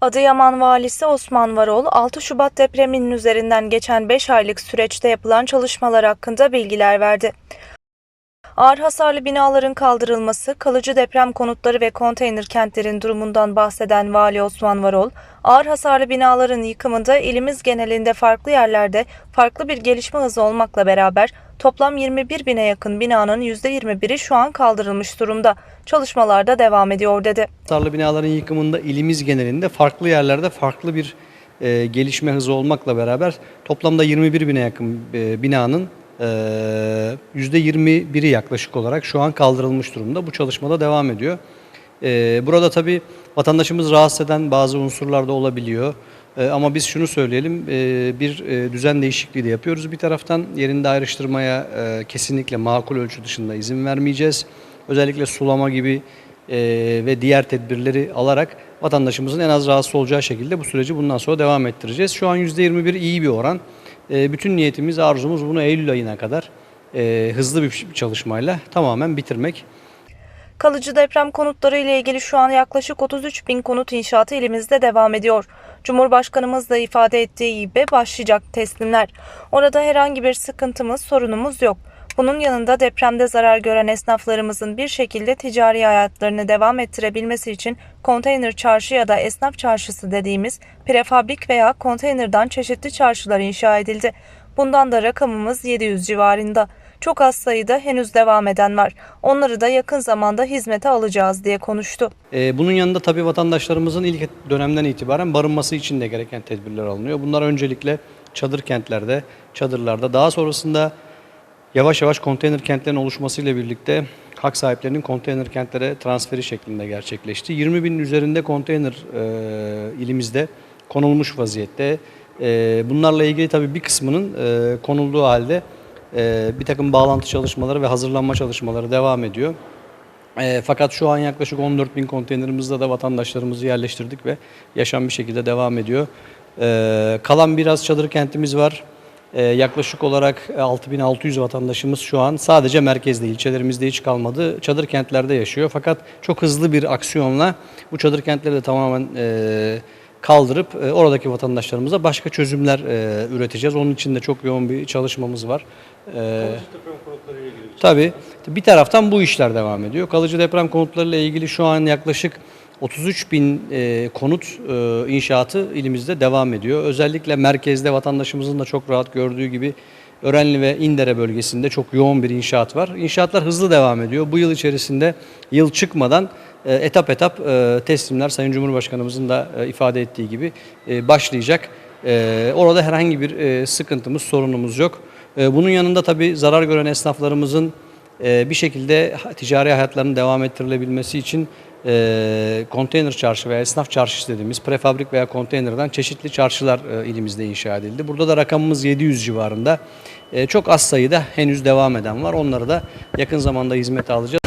Adıyaman Valisi Osman Varol, 6 Şubat depreminin üzerinden geçen 5 aylık süreçte yapılan çalışmalar hakkında bilgiler verdi. Ağır hasarlı binaların kaldırılması, kalıcı deprem konutları ve konteyner kentlerin durumundan bahseden Vali Osman Varol, ağır hasarlı binaların yıkımında ilimiz genelinde farklı yerlerde farklı bir gelişme hızı olmakla beraber toplam 21 bine yakın binanın %21'i şu an kaldırılmış durumda. Çalışmalar da devam ediyor dedi. Hasarlı binaların yıkımında ilimiz genelinde farklı yerlerde farklı bir e, gelişme hızı olmakla beraber toplamda 21 bine yakın e, binanın %21'i yaklaşık olarak şu an kaldırılmış durumda. Bu çalışmada devam ediyor. E, burada tabii vatandaşımız rahatsız eden bazı unsurlar da olabiliyor. E, ama biz şunu söyleyelim, bir e, düzen değişikliği de yapıyoruz. Bir taraftan yerinde ayrıştırmaya e, kesinlikle makul ölçü dışında izin vermeyeceğiz. Özellikle sulama gibi e, ve diğer tedbirleri alarak vatandaşımızın en az rahatsız olacağı şekilde bu süreci bundan sonra devam ettireceğiz. Şu an %21 iyi bir oran. E, bütün niyetimiz, arzumuz bunu Eylül ayına kadar e, hızlı bir çalışmayla tamamen bitirmek. Kalıcı deprem konutları ile ilgili şu an yaklaşık 33 bin konut inşaatı elimizde devam ediyor. Cumhurbaşkanımız da ifade ettiği gibi başlayacak teslimler. Orada herhangi bir sıkıntımız, sorunumuz yok. Bunun yanında depremde zarar gören esnaflarımızın bir şekilde ticari hayatlarını devam ettirebilmesi için konteyner çarşı ya da esnaf çarşısı dediğimiz prefabrik veya konteynerdan çeşitli çarşılar inşa edildi. Bundan da rakamımız 700 civarında. Çok az sayıda henüz devam eden var. Onları da yakın zamanda hizmete alacağız diye konuştu. Ee, bunun yanında tabii vatandaşlarımızın ilk dönemden itibaren barınması için de gereken tedbirler alınıyor. Bunlar öncelikle çadır kentlerde, çadırlarda, daha sonrasında yavaş yavaş konteyner kentlerin oluşmasıyla birlikte hak sahiplerinin konteyner kentlere transferi şeklinde gerçekleşti. 20 binin üzerinde konteyner e, ilimizde konulmuş vaziyette. E, bunlarla ilgili tabii bir kısmının e, konulduğu halde e, bir takım bağlantı çalışmaları ve hazırlanma çalışmaları devam ediyor. E, fakat şu an yaklaşık 14 bin konteynerimizde de vatandaşlarımızı yerleştirdik ve yaşam bir şekilde devam ediyor. E, kalan biraz çadır kentimiz var. E, yaklaşık olarak 6600 vatandaşımız şu an sadece merkezde, ilçelerimizde hiç kalmadı. Çadır kentlerde yaşıyor. Fakat çok hızlı bir aksiyonla bu çadır kentleri de tamamen e, kaldırıp e, oradaki vatandaşlarımıza başka çözümler e, üreteceğiz. Onun için de çok yoğun bir çalışmamız var. E, Tabii. Bir taraftan bu işler devam ediyor. Kalıcı deprem konutlarıyla ilgili şu an yaklaşık 33 bin e, konut e, inşaatı ilimizde devam ediyor. Özellikle merkezde vatandaşımızın da çok rahat gördüğü gibi Örenli ve İndere bölgesinde çok yoğun bir inşaat var. İnşaatlar hızlı devam ediyor. Bu yıl içerisinde yıl çıkmadan e, etap etap e, teslimler Sayın Cumhurbaşkanımızın da e, ifade ettiği gibi e, başlayacak. E, orada herhangi bir e, sıkıntımız, sorunumuz yok. E, bunun yanında tabii zarar gören esnaflarımızın bir şekilde ticari hayatlarının devam ettirilebilmesi için e, konteyner çarşı veya esnaf çarşısı dediğimiz prefabrik veya konteynerden çeşitli çarşılar e, ilimizde inşa edildi. Burada da rakamımız 700 civarında. E, çok az sayıda henüz devam eden var. Onları da yakın zamanda hizmete alacağız.